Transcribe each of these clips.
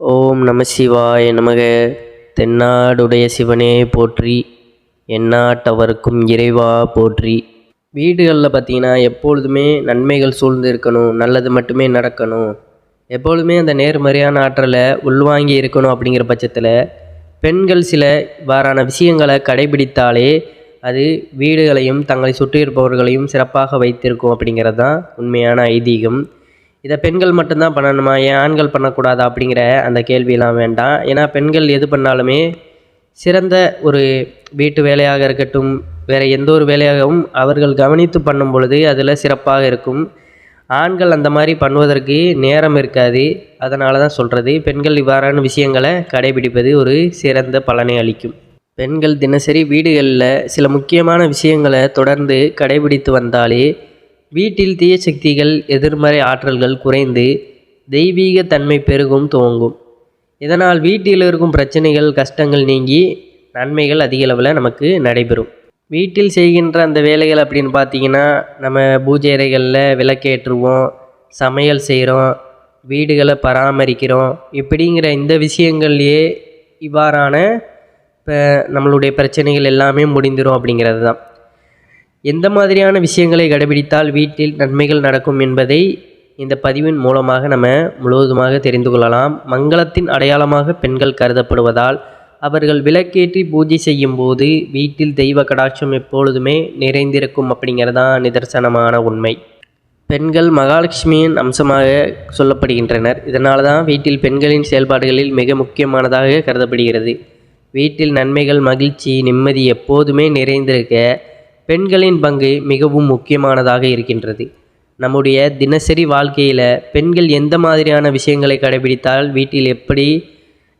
ஓம் நம சிவாய நமக. தென்னாடுடைய சிவனே போற்றி எந்நாட்டவருக்கும் இறைவா போற்றி. வீடுகளில் பார்த்தீங்கன்னா எப்பொழுதுமே நன்மைகள் சூழ்ந்து இருக்கணும் நல்லது மட்டுமே நடக்கணும். எப்பொழுதுமே அந்த நேர்மறையான ஆற்றலை உள்வாங்கி இருக்கணும் அப்படிங்கிற பட்சத்தில் பெண்கள் சில இவ்வாறான விஷயங்களை கடைபிடித்தாலே அது வீடுகளையும் தங்களை சுற்றி இருப்பவர்களையும் சிறப்பாக வைத்திருக்கும் அப்படிங்கிறது தான் உண்மையான ஐதீகம். இதை பெண்கள் மட்டும்தான் பண்ணணுமா? ஏன் ஆண்கள் பண்ணக்கூடாதா? அப்படிங்கிற அந்த கேள்வியெல்லாம் வேண்டாம். ஏன்னா பெண்கள் எது பண்ணாலுமே சிறந்த ஒரு வீட்டு வேலையாக இருக்கட்டும் வேறு எந்த ஒரு வேலையாகவும் அவர்கள் கவனித்து பண்ணும் பொழுது அதில் சிறப்பாக இருக்கும். ஆண்கள் அந்த மாதிரி பண்ணுவதற்கு நேரம் இருக்காது. அதனால தான் சொல்கிறது பெண்கள் இவ்வாறான விஷயங்களை கடைபிடிப்பது ஒரு சிறந்த பலனை அளிக்கும். பெண்கள் தினசரி வீடுகளில் சில முக்கியமான விஷயங்களை தொடர்ந்து கடைபிடித்து வந்தாலே வீட்டில் தீய சக்திகள் எதிர்மறை ஆற்றல்கள் குறைந்து தெய்வீக தன்மை பெருகும் துவங்கும். இதனால் வீட்டில் இருக்கும் பிரச்சனைகள் கஷ்டங்கள் நீங்கி நன்மைகள் அதிக அளவில் நமக்கு நடைபெறும். வீட்டில் செய்கின்ற அந்த வேலைகள் அப்படின்னு பார்த்தீங்கன்னா நம்ம பூஜை அறைகளில் விளக்கேற்றுவோம் சமையல் செய்கிறோம் வீடுகளை பராமரிக்கிறோம். இப்படிங்கிற இந்த விஷயங்கள்லேயே இவ்வாறான இப்போ நம்மளுடைய பிரச்சனைகள் எல்லாமே முடிந்துடும் அப்படிங்கிறது தான். எந்த மாதிரியான விஷயங்களை கடைபிடித்தால் வீட்டில் நன்மைகள் நடக்கும் என்பதை இந்த பதிவின் மூலமாக நம்ம முழுவதுமாக தெரிந்து கொள்ளலாம். மங்களத்தின் அடையாளமாக பெண்கள் கருதப்படுவதால் அவர்கள் விளக்கேற்றி பூஜை செய்யும் போது வீட்டில் தெய்வ கடாட்சம் எப்பொழுதுமே நிறைந்திருக்கும் அப்படிங்கிறதான் நிதர்சனமான உண்மை. பெண்கள் மகாலட்சுமியின் அம்சமாக சொல்லப்படுகின்றனர். இதனால தான் வீட்டில் பெண்களின் செயல்பாடுகளில் மிக முக்கியமானதாக கருதப்படுகிறது. வீட்டில் நன்மைகள் மகிழ்ச்சி நிம்மதி எப்போதுமே நிறைந்திருக்க பெண்களின் பங்கு மிகவும் முக்கியமானதாக இருக்கின்றது. நம்முடைய தினசரி வாழ்க்கையில் பெண்கள் எந்த மாதிரியான விஷயங்களை கடைபிடித்தால் வீட்டில் எப்படி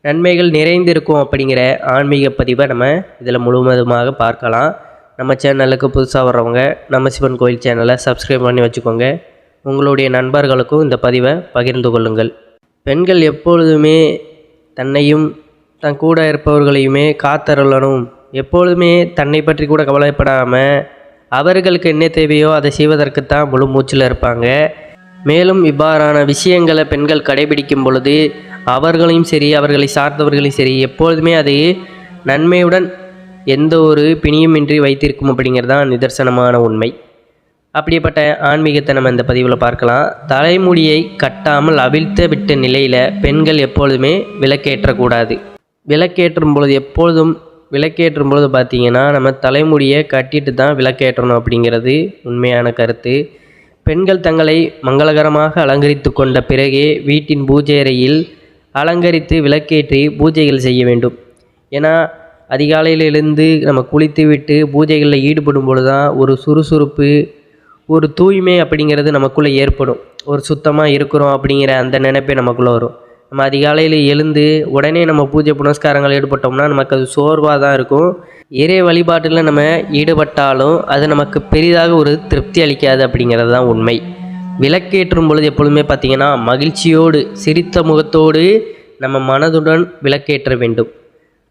நன்மைகள் நிறைந்திருக்கும் அப்படிங்கிற ஆன்மீக பதிவை நம்ம இதில் முழுவதுமாக பார்க்கலாம். நம்ம சேனலுக்கு புதுசாக வர்றவங்க நம்ம சிவன் கோயில் சேனலை சப்ஸ்கிரைப் பண்ணி வச்சுக்கோங்க. உங்களுடைய நண்பர்களுக்கும் இந்த பதிவை பகிர்ந்து கொள்ளுங்கள். பெண்கள் எப்பொழுதுமே தன்னையும் தன் கூட இருப்பவர்களையுமே காத்தருளணும் எப்பொழுதுமே தன்னை பற்றி கூட கவலைப்படாமல் அவர்களுக்கு என்ன தேவையோ அதை செய்வதற்குத்தான் முழு மூச்சில் இருப்பாங்க. மேலும் இவ்வாறான விஷயங்களை பெண்கள் கடைபிடிக்கும் பொழுது அவர்களையும் சரி அவர்களை சார்ந்தவர்களையும் சரி எப்பொழுதுமே அது நன்மையுடன் எந்த ஒரு பிணியுமின்றி வைத்திருக்கும் அப்படிங்கிறது தான் நிதர்சனமான உண்மை. அப்படிப்பட்ட ஆன்மீகத்தை நம்ம இந்த பதிவில் பார்க்கலாம். தலைமுடியை கட்டாமல் அவிழ்த்து விட்ட நிலையில் பெண்கள் எப்பொழுதுமே விளக்கேற்றக்கூடாது. விளக்கேற்றும் பொழுது எப்பொழுதும் விளக்கேற்றும் பொழுது பார்த்தீங்கன்னா நம்ம தலைமுடியை கட்டிட்டு தான் விளக்கேற்றணும் அப்படிங்கிறது உண்மையான கருத்து. பெண்கள் தங்களை மங்களகரமாக அலங்கரித்து கொண்ட பிறகே வீட்டின் பூஜை அறையில் அலங்கரித்து விளக்கேற்றி பூஜைகள் செய்ய வேண்டும். ஏன்னா அதிகாலையில் எழுந்து நம்ம குளித்து விட்டு பூஜைகளில் ஈடுபடும் பொழுது தான் ஒரு சுறுசுறுப்பு ஒரு தூய்மை அப்படிங்கிறது நமக்குள்ளே ஏற்படும். ஒரு சுத்தமாக இருக்கிறோம் அப்படிங்கிற அந்த நினைப்பே நமக்குள்ளே வரும். நம்ம அதிகாலையில் எழுந்து உடனே நம்ம பூஜை புனஸ்காரங்கள் ஈடுபட்டோம்னா நமக்கு அது சோர்வாக தான் இருக்கும். இறை வழிபாட்டில் நம்ம ஈடுபட்டாலும் அது நமக்கு பெரிதாக ஒரு திருப்தி அளிக்காது அப்படிங்கிறது தான் உண்மை. விளக்கேற்றும் பொழுது எப்பொழுதுமே பார்த்திங்கன்னா மகிழ்ச்சியோடு சிரித்த முகத்தோடு நம்ம மனதுடன் விளக்கேற்ற வேண்டும்.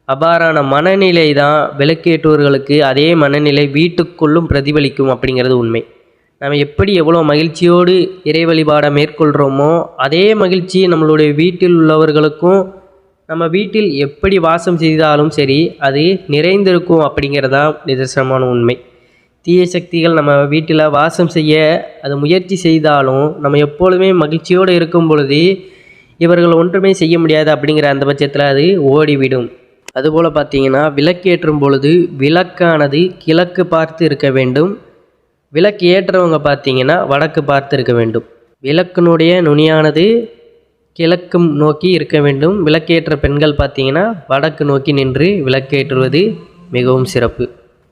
அவ்வாறான மனநிலை தான் விளக்கேற்றுவர்களுக்கு அதே மனநிலை வீட்டுக்குள்ளும் பிரதிபலிக்கும் அப்படிங்கிறது உண்மை. நம்ம எப்படி எவ்வளோ மகிழ்ச்சியோடு இறை வழிபாடை மேற்கொள்கிறோமோ அதே மகிழ்ச்சி நம்மளுடைய வீட்டில் உள்ளவர்களுக்கும் நம்ம வீட்டில் எப்படி வாசம் செய்தாலும் சரி அது நிறைந்திருக்கும் அப்படிங்கிறதா நிதர்சனமான உண்மை. தீய சக்திகள் நம்ம வீட்டில் வாசம் செய்ய அது முயற்சி செய்தாலும் நம்ம எப்பொழுதுமே மகிழ்ச்சியோடு இருக்கும் பொழுது இவர்கள் ஒன்றுமே செய்ய முடியாது அப்படிங்கிற அந்த பட்சத்தில் அது ஓடிவிடும். அதுபோல் பார்த்தீங்கன்னா விளக்கேற்றும் பொழுது விளக்கானது கிழக்கு பார்த்து இருக்க வேண்டும். விளக்கு ஏற்றவங்க பார்த்தீங்கன்னா வடக்கு பார்த்திருக்க வேண்டும். விளக்கினுடைய நுனியானது கிழக்கு நோக்கி இருக்க வேண்டும். விளக்கேற்ற பெண்கள் பார்த்தீங்கன்னா வடக்கு நோக்கி நின்று விளக்கேற்றுவது மிகவும் சிறப்பு.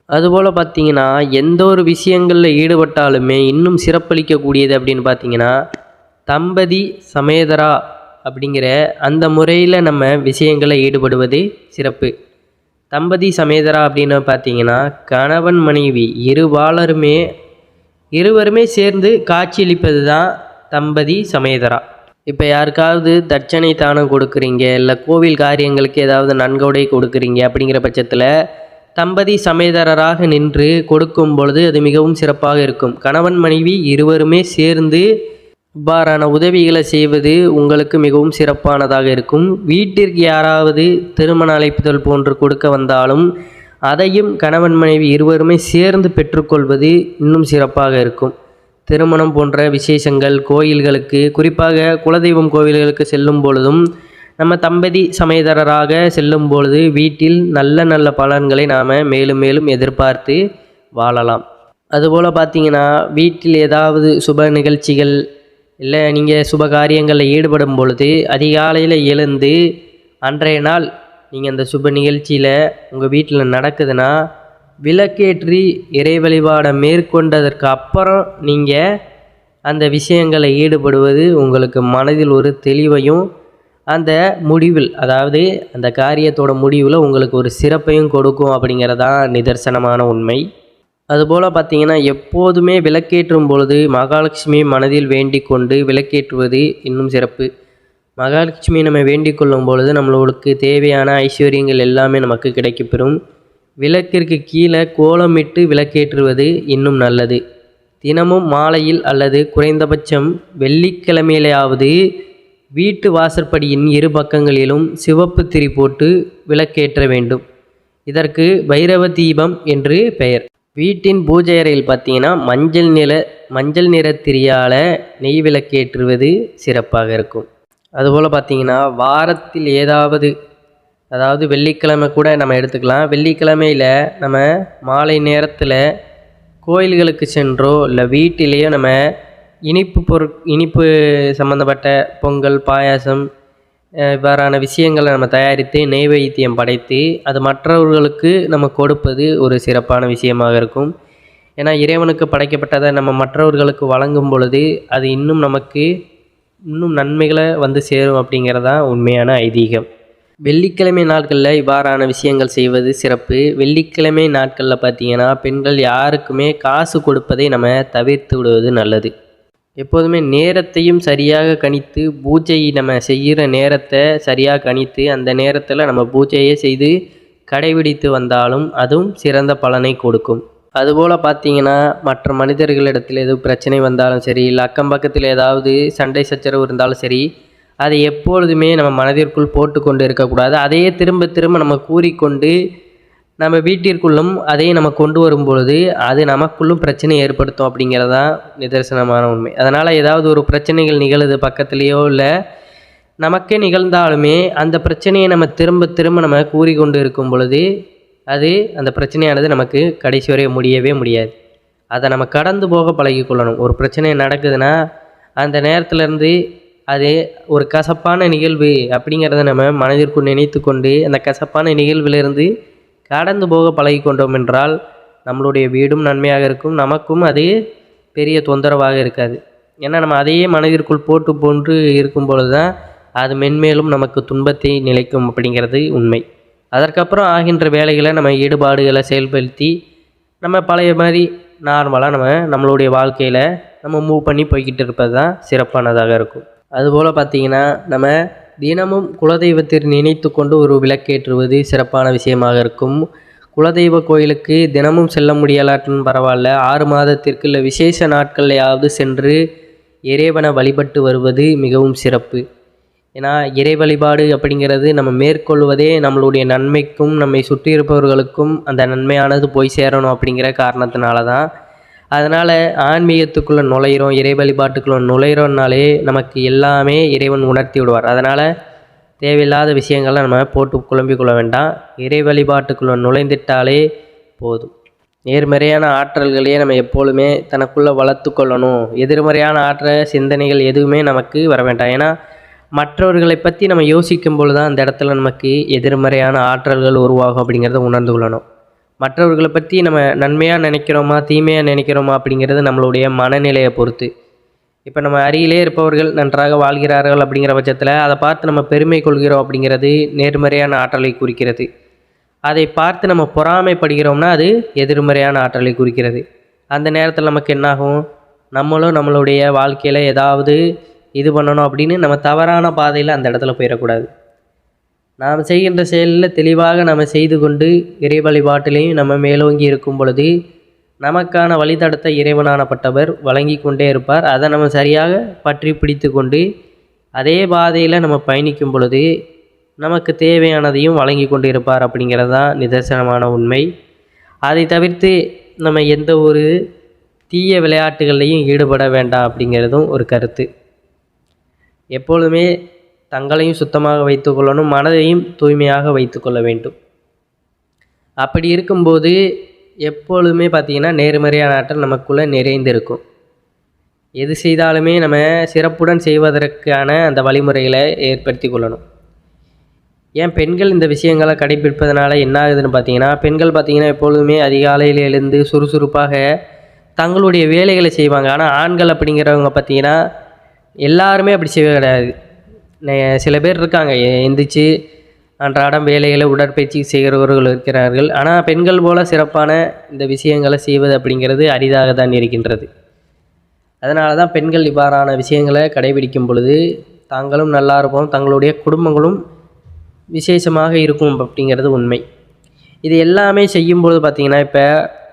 அதுபோல் பார்த்தீங்கன்னா எந்த ஒரு விஷயங்களில் ஈடுபட்டாலுமே இன்னும் சிறப்பளிக்கக்கூடியது அப்படின்னு பார்த்தீங்கன்னா தம்பதி சமேதரா அப்படிங்கிற அந்த முறையில் நம்ம விஷயங்களில் ஈடுபடுவது சிறப்பு. தம்பதி சமேதரா அப்படின்னு பார்த்தீங்கன்னா கணவன் மனைவி இருபாலருமே இருவருமே சேர்ந்து காட்சியளிப்பது தான் தம்பதி சமேதரா. இப்போ யாருக்காவது தட்சணை தானம் கொடுக்குறீங்க இல்லை கோவில் காரியங்களுக்கு ஏதாவது நன்கொடை கொடுக்குறீங்க அப்படிங்கிற பட்சத்தில் தம்பதி சமேதரராக நின்று கொடுக்கும் பொழுது அது மிகவும் சிறப்பாக இருக்கும். கணவன் மனைவி இருவருமே சேர்ந்து இவ்வாறான உதவிகளை செய்வது உங்களுக்கு மிகவும் சிறப்பானதாக இருக்கும். வீட்டிற்கு யாராவது திருமண அழைப்புதல் போன்று கொடுக்க வந்தாலும் அதையும் கணவன் மனைவி இருவருமே சேர்ந்து பெற்றுக்கொள்வது இன்னும் சிறப்பாக இருக்கும். திருமணம் போன்ற விசேஷங்கள் கோயில்களுக்கு குறிப்பாக குலதெய்வம் கோவில்களுக்கு செல்லும் பொழுதும் நம்ம தம்பதி சமயதரராக செல்லும் பொழுது வீட்டில் நல்ல நல்ல பலன்களை நாம் மேலும் மேலும் எதிர்பார்த்து வாழலாம். அதுபோல் பார்த்தீங்கன்னா வீட்டில் ஏதாவது சுப நிகழ்ச்சிகள் இல்லை நீங்கள் சுப காரியங்களில் ஈடுபடும் பொழுது அதிகாலையில் எழுந்து அன்றைய நாள் நீங்கள் அந்த சுப நிகழ்ச்சியில் உங்கள் வீட்டில் நடக்குதுன்னா விளக்கேற்றி இறை வழிபாடை மேற்கொண்டதற்கு அப்புறம் நீங்கள் அந்த விஷயங்களை ஈடுபடுவது உங்களுக்கு மனதில் ஒரு தெளிவையும் அந்த முடிவில் அதாவது அந்த காரியத்தோட முடிவில் உங்களுக்கு ஒரு சிறப்பையும் கொடுக்கும் அப்படிங்கிறதான் நிதர்சனமான உண்மை. அதுபோல் பார்த்தீங்கன்னா எப்போதுமே விளக்கேற்றும் பொழுது மகாலட்சுமி மனதில் வேண்டிக் கொண்டு விளக்கேற்றுவது இன்னும் சிறப்பு. மகாலட்சுமி நம்ம வேண்டிக் கொள்ளும் பொழுது நம்மளுக்கு தேவையான ஐஸ்வர்யங்கள் எல்லாமே நமக்கு கிடைக்கப்பெறும். விளக்கிற்கு கீழே கோலமிட்டு விளக்கேற்றுவது இன்னும் நல்லது. தினமும் மாலையில் அல்லது குறைந்தபட்சம் வெள்ளிக்கிழமையிலேயாவது வீட்டு வாசற்படியின் இரு பக்கங்களிலும் சிவப்பு திரி போட்டு விளக்கேற்ற வேண்டும். இதற்கு பைரவ தீபம் என்று பெயர். வீட்டின் பூஜை அறையில் பார்த்தீங்கன்னா மஞ்சள் நிற மஞ்சள் நிற திரியால் நெய் விளக்கேற்றுவது சிறப்பாக இருக்கும். அதுபோல் பார்த்தீங்கன்னா வாரத்தில் ஏதாவது அதாவது வெள்ளிக்கிழமை கூட நம்ம எடுத்துக்கலாம். வெள்ளிக்கிழமையில் நம்ம மாலை நேரத்தில் கோயில்களுக்கு சென்றோ இல்லை வீட்டிலேயோ நம்ம இனிப்பு பொருட் இனிப்பு சம்மந்தப்பட்ட பொங்கல் பாயாசம் இவ்வாறான விஷயங்களை நம்ம தயாரித்து நெய்வேத்தியம் படைத்து அது மற்றவர்களுக்கு நம்ம கொடுப்பது ஒரு சிறப்பான விஷயமாக இருக்கும். ஏன்னா இறைவனுக்கு படைக்கப்பட்டதை நம்ம மற்றவர்களுக்கு வழங்கும் பொழுது அது இன்னும் நமக்கு இன்னும் நன்மைகளை வந்து சேரும் அப்படிங்கிறதான் உண்மையான ஐதீகம். வெள்ளிக்கிழமை நாட்களில் இவ்வாறான விஷயங்கள் செய்வது சிறப்பு. வெள்ளிக்கிழமை நாட்களில் பார்த்தீங்கன்னா பெண்கள் யாருக்குமே காசு கொடுப்பதை நம்ம தவிர்த்து விடுவது நல்லது. எப்போதுமே நேரத்தையும் சரியாக கணித்து பூஜை நம்ம செய்கிற நேரத்தை சரியாக கணித்து அந்த நேரத்தில் நம்ம பூஜையை செய்து கடைபிடித்து வந்தாலும் அதுவும் சிறந்த பலனை கொடுக்கும். அதுபோல் பார்த்தீங்கன்னா மற்ற மனிதர்களிடத்தில் எதுவும் பிரச்சனை வந்தாலும் சரி இல்லை அக்கம் பக்கத்தில் ஏதாவது சண்டை சச்சரவு இருந்தாலும் சரி அதை எப்பொழுதுமே நம்ம மனதிற்குள் போட்டுக்கொண்டு இருக்கக்கூடாது அதையே திரும்ப திரும்ப நம்ம கூறிக்கொண்டு நம்ம வீட்டிற்குள்ளும் அதையே நம்ம கொண்டு வரும் பொழுது அது நமக்குள்ளும் பிரச்சனை ஏற்படுத்தும் அப்படிங்கிறதான் நிதர்சனமான உண்மை. அதனால் ஏதாவது ஒரு பிரச்சனைகள் நிகழுது பக்கத்துலேயோ இல்லை நமக்கே நிகழ்ந்தாலுமே அந்த பிரச்சனையை நம்ம திரும்ப திரும்ப நம்ம கூறிக்கொண்டு இருக்கும் பொழுது அது அந்த பிரச்சனையானது நமக்கு கடைசி வரை முடியவே முடியாது. அதை நம்ம கடந்து போக பழகிக்கொள்ளணும். ஒரு பிரச்சனை நடக்குதுன்னா அந்த நேரத்துலேருந்து அது ஒரு கசப்பான நிகழ்வு அப்படிங்கிறத நம்ம மனதிற்குள் நினைத்து கொண்டு அந்த கசப்பான நிகழ்விலிருந்து கடந்து போக பழகி கொண்டோம் என்றால் நம்மளுடைய வீடும் நன்மையாக இருக்கும். நமக்கும் அது பெரிய தொந்தரவாக இருக்காது. ஏன்னா நம்ம அதையே மனதிற்குள் போட்டு போன்று இருக்கும் பொழுது தான் அது மென்மேலும் நமக்கு துன்பத்தை நிலைக்கும் அப்படிங்கிறது உண்மை. அதற்கப்புறம் ஆகின்ற வேலைகளை நம்ம ஈடுபாடுகளை செயல்படுத்தி நம்ம பழைய மாதிரி நார்மலாக நம்ம நம்மளுடைய வாழ்க்கையில் நம்ம மூவ் பண்ணி போய்கிட்டு இருப்பது தான் சிறப்பானதாக இருக்கும். அதுபோல் பார்த்திங்கன்னா நம்ம தினமும் குலதெய்வத்தை நினைத்து கொண்டு ஒரு விளக்கேற்றுவது சிறப்பான விஷயமாக இருக்கும். குலதெய்வ கோயிலுக்கு தினமும் செல்ல முடியலாட்டின்னு பரவாயில்ல. ஆறு மாதத்திற்கு இல்லை விசேஷ நாட்கள்லையாவது சென்று இறைவனை வழிபட்டு வருவது மிகவும் சிறப்பு. ஏன்னா இறை வழிபாடு அப்படிங்கிறது நம்ம மேற்கொள்வதே நம்மளுடைய நன்மைக்கும் நம்மை சுற்றி இருப்பவர்களுக்கும் அந்த நன்மையானது போய் சேரணும் அப்படிங்கிற காரணத்தினால தான் அதனால் ஆன்மீகத்துக்குள்ளே நுழையிறோம் இறை வழிபாட்டுக்குள்ளே நுழையிறோம்னாலே நமக்கு எல்லாமே இறைவன் உணர்த்தி விடுவார். அதனால் தேவையில்லாத விஷயங்களை நம்ம போட்டு குழம்பிக் கொள்ள வேண்டாம். இறை வழிபாட்டுக்குள்ளே நுழைந்துட்டாலே போதும். நேர்மறையான ஆற்றல்களையே நம்ம எப்பொழுதுமே தனக்குள்ளே வளர்த்து கொள்ளணும். எதிர்மறையான ஆற்ற சிந்தனைகள் எதுவுமே நமக்கு வர வேண்டாம் ஏன்னா மற்றவர்களை பற்றி நம்ம யோசிக்கும் பொழுது தான் அந்த இடத்துல நமக்கு எதிர்மறையான ஆற்றல்கள் உருவாகும் அப்படிங்கிறத உணர்ந்து கொள்ளணும். மற்றவர்களை பற்றி நம்ம நன்மையாக நினைக்கிறோமா தீமையாக நினைக்கிறோமா அப்படிங்கிறது நம்மளுடைய மனநிலையை பொறுத்து. இப்போ நம்ம அருகிலே இருப்பவர்கள் நன்றாக வாழ்கிறார்கள் அப்படிங்கிற பட்சத்தில் அதை பார்த்து நம்ம பெருமை கொள்கிறோம் அப்படிங்கிறது நேர்மறையான ஆற்றலை குறிக்கிறது. அதை பார்த்து நம்ம பொறாமைப்படுகிறோம்னா அது எதிர்மறையான ஆற்றலை குறிக்கிறது. அந்த நேரத்தில் நமக்கு என்னாகும்? நம்மளும் நம்மளுடைய வாழ்க்கையில் ஏதாவது இது பண்ணணும் அப்படின்னு நம்ம தவறான பாதையில் அந்த இடத்துல போயிடக்கூடாது. நாம் செய்கின்ற செயலில் தெளிவாக நம்ம செய்து கொண்டு இறை வழிபாட்டிலையும் நம்ம மேலோங்கி இருக்கும் பொழுது நமக்கான வழித்தடத்தை இறைவனானப்பட்டவர் வழங்கி கொண்டே இருப்பார். அதை நம்ம சரியாக பற்றி பிடித்து கொண்டு அதே பாதையில் நம்ம பயணிக்கும் பொழுது நமக்கு தேவையானதையும் வழங்கி கொண்டு இருப்பார் அப்படிங்கிறது தான் நிதர்சனமான உண்மை. அதை தவிர்த்து நம்ம எந்த ஒரு தீய விளையாட்டுகள்லையும் ஈடுபட வேண்டாம் அப்படிங்கிறதும் ஒரு கருத்து. எப்பொழுதுமே தங்களையும் சுத்தமாக வைத்துக்கொள்ளணும் மனதையும் தூய்மையாக வைத்துக்கொள்ள வேண்டும். அப்படி இருக்கும்போது எப்பொழுதுமே பார்த்திங்கன்னா நேர்மறையான ஆற்றல் நமக்குள்ளே நிறைந்திருக்கும். எது செய்தாலுமே நம்ம சிறப்புடன் செய்வதற்கான அந்த வழிமுறைகளை ஏற்படுத்தி கொள்ளணும். ஏன் பெண்கள் இந்த விஷயங்களை கடைபிடிப்பதனால என்ன ஆகுதுன்னு பார்த்தீங்கன்னா பெண்கள் பார்த்திங்கன்னா எப்பொழுதுமே அதிகாலையில் எழுந்து சுறுசுறுப்பாக தங்களுடைய வேலைகளை செய்வாங்க. ஆனால் ஆண்கள் அப்படிங்கிறவங்க பார்த்திங்கன்னா எல்லாருமே அப்படி செய்ய கிடையாது. சில பேர் இருக்காங்க. எந்திரிச்சு அன்றாடம் வேலைகளை உடற்பயிற்சி செய்கிறவர்கள் இருக்கிறார்கள். ஆனால் பெண்கள் போல சிறப்பான இந்த விஷயங்களை செய்வது அப்படிங்கிறது அரிதாக தான் இருக்கின்றது. அதனால தான் பெண்கள் இவ்வாறான விஷயங்களை கடைபிடிக்கும் பொழுது தாங்களும் நல்லா இருப்போம். தங்களுடைய குடும்பங்களும் விசேஷமாக இருக்கும் அப்படிங்கிறது உண்மை. இது எல்லாமே செய்யும்பொழுது பார்த்திங்கன்னா இப்போ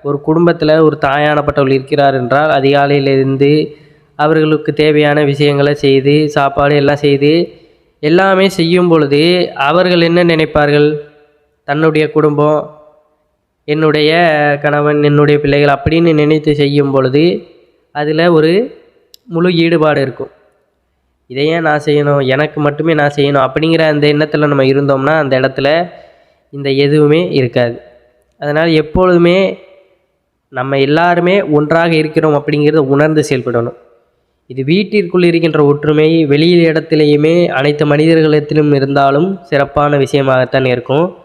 ஒரு குடும்பத்தில் ஒரு தாயானப்பட்டவள் இருக்கிறார் என்றால் அதிகாலையிலிருந்து அவர்களுக்கு தேவையான விஷயங்களை செய்து சாப்பாடு எல்லாம் செய்து எல்லாமே செய்யும் பொழுது அவர்கள் என்ன நினைப்பார்கள்? தன்னுடைய குடும்பம் என்னுடைய கணவன் என்னுடைய பிள்ளைகள் அப்படின்னு நினைத்து செய்யும் பொழுது அதில் ஒரு முழு ஈடுபாடு இருக்கும். இதை ஏன் நான் செய்யணும் எனக்கு மட்டுமே நான் செய்யணும் அப்படிங்கிற அந்த எண்ணத்தில் நம்ம இருந்தோம்னா அந்த இடத்துல இந்த எதுவுமே இருக்காது. அதனால் எப்பொழுதுமே நம்ம எல்லாருமே ஒன்றாக இருக்கிறோம் அப்படிங்கிறத உணர்ந்து செயல்படணும். இது வீட்டிற்குள் இருக்கின்ற ஒற்றுமை வெளியில் இடத்திலேயுமே அனைத்து மனிதர்களிடத்திலும் இருந்தாலும் சிறப்பான விஷயமாகத்தான் இருக்கும்.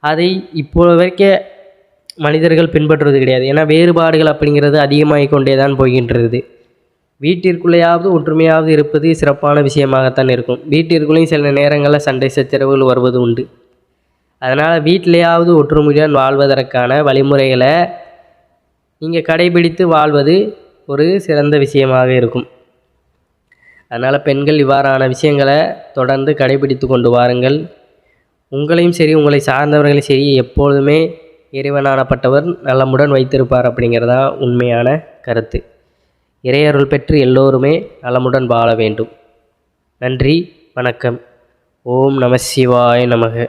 அதை இப்போ வரைக்கும் மனிதர்கள் பின்பற்றுவது கிடையாது. ஏன்னா வேறுபாடுகள் அப்படிங்கிறது அதிகமாகிக் கொண்டே தான் போகின்றது. வீட்டிற்குள்ளேயாவது ஒற்றுமையாவது இருப்பது சிறப்பான விஷயமாகத்தான் இருக்கும். வீட்டிற்குள்ளேயும் சில நேரங்களில் சண்டை சச்சரவுகள் வருவது உண்டு. அதனால் வீட்டிலேயாவது ஒற்றுமையுடன் வாழ்வதற்கான வழிமுறைகளை நீங்கள் கடைபிடித்து வாழ்வது ஒரு சிறந்த விஷயமாக இருக்கும். அதனால் பெண்கள் இவ்வாறான விஷயங்களை தொடர்ந்து கடைபிடித்து கொண்டு வாருங்கள். உங்களையும் சரி உங்களை சார்ந்தவர்களையும் சரி எப்பொழுதுமே இறைவனானப்பட்டவர் நலமுடன் வைத்திருப்பார் அப்படிங்கிறதா உண்மையான கருத்து. இறையருள் பெற்று எல்லோருமே நலமுடன் வாழ வேண்டும். நன்றி வணக்கம். ஓம் நம சிவாய நமக.